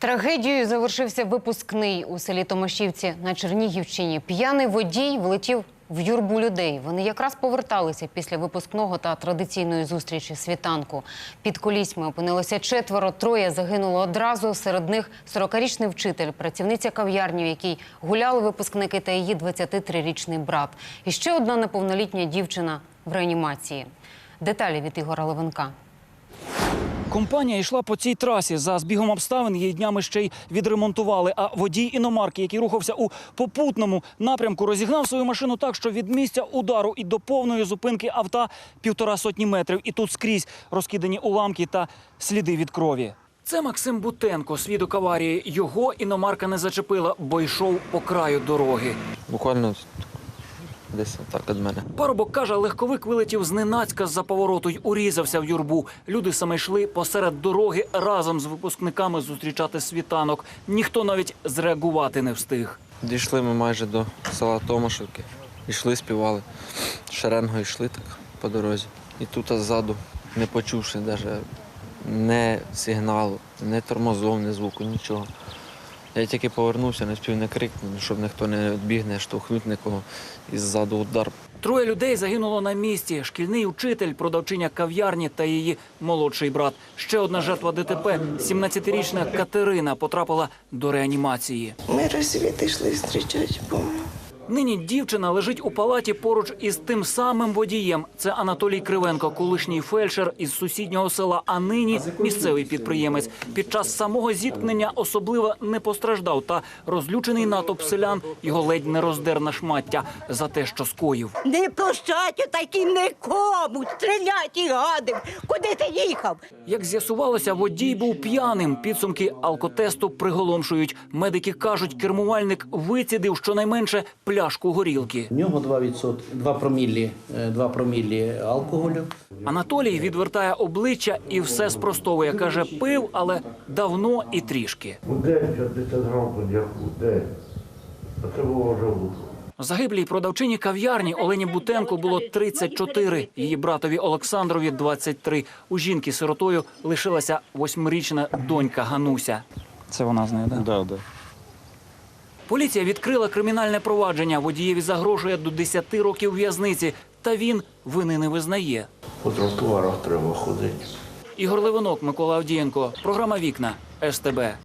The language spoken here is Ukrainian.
Трагедією завершився випускний у селі Томашівці на Чернігівщині. П'яний водій влетів в юрбу людей. Вони якраз поверталися після випускного та традиційної зустрічі світанку. Під колісьми опинилося четверо, троє загинуло одразу. Серед них 40-річний вчитель, працівниця кав'ярні, в якій гуляли випускники та її 23-річний брат. І ще одна неповнолітня дівчина в реанімації. Деталі від Ігора Левенка. Компанія йшла по цій трасі. За збігом обставин її днями ще й відремонтували. А водій іномарки, який рухався у попутному напрямку, розігнав свою машину так, що від місця удару і до повної зупинки авто півтора сотні метрів. І тут скрізь розкидані уламки та сліди від крові. Це Максим Бутенко, свідок аварії. Його іномарка не зачепила, бо йшов по краю дороги. Буквально десь так від мене. Парубок каже, легковик вилетів зненацька з-за повороту й урізався в юрбу. Люди саме йшли посеред дороги разом з випускниками зустрічати світанок. Ніхто навіть зреагувати не встиг. Дійшли ми майже до села Томашівки. Йшли, співали. Шеренгою йшли так по дорозі. І тут ззаду, не почувши навіть не сигналу, не тормозов, не звуку, нічого. Я тільки повернувся, не спів не крикнув, щоб ніхто не відбіг, не штовхнуть нікого. І ззаду удар Троє людей загинуло на місці. Шкільний учитель, продавчиня кав'ярні та її молодший брат. Ще одна жертва ДТП, 17-річна Катерина, потрапила до реанімації. Ми розвіти йшли зустрічати, бо Нині дівчина лежить у палаті поруч із тим самим водієм. Це Анатолій Кривенко, колишній фельдшер із сусіднього села, а нині місцевий підприємець. Під час самого зіткнення особливо не постраждав. Та розлючений натовп селян його ледь не роздер на шмаття за те, що скоїв. Не прощать такі нікому, стрілять і гадив. Куди ти їхав? Як з'ясувалося, водій був п'яним. Підсумки алкотесту приголомшують. Медики кажуть, кермувальник вицідив щонайменше пляшку горілки. В нього 2%, 2 промілі, е, 2 промілі алкоголю. Анатолій відвертає обличчя і все спростовує. Каже, пив, але давно і трішки. Де 50 грам коньяку? Де? А це було вже. Загиблій продавчині кав'ярні Олені Бутенко було 34, її братові Олександрові 23. У жінки сиротою лишилася восьмирічна донька Гануся. Це вона з нею, так? Да, да. Поліція відкрила кримінальне провадження. Водієві загрожує до 10 років в'язниці. Та він вини не визнає. По тротуарах треба ходити. Ігор Левинок, Микола Авдієнко. Програма Вікна СТБ.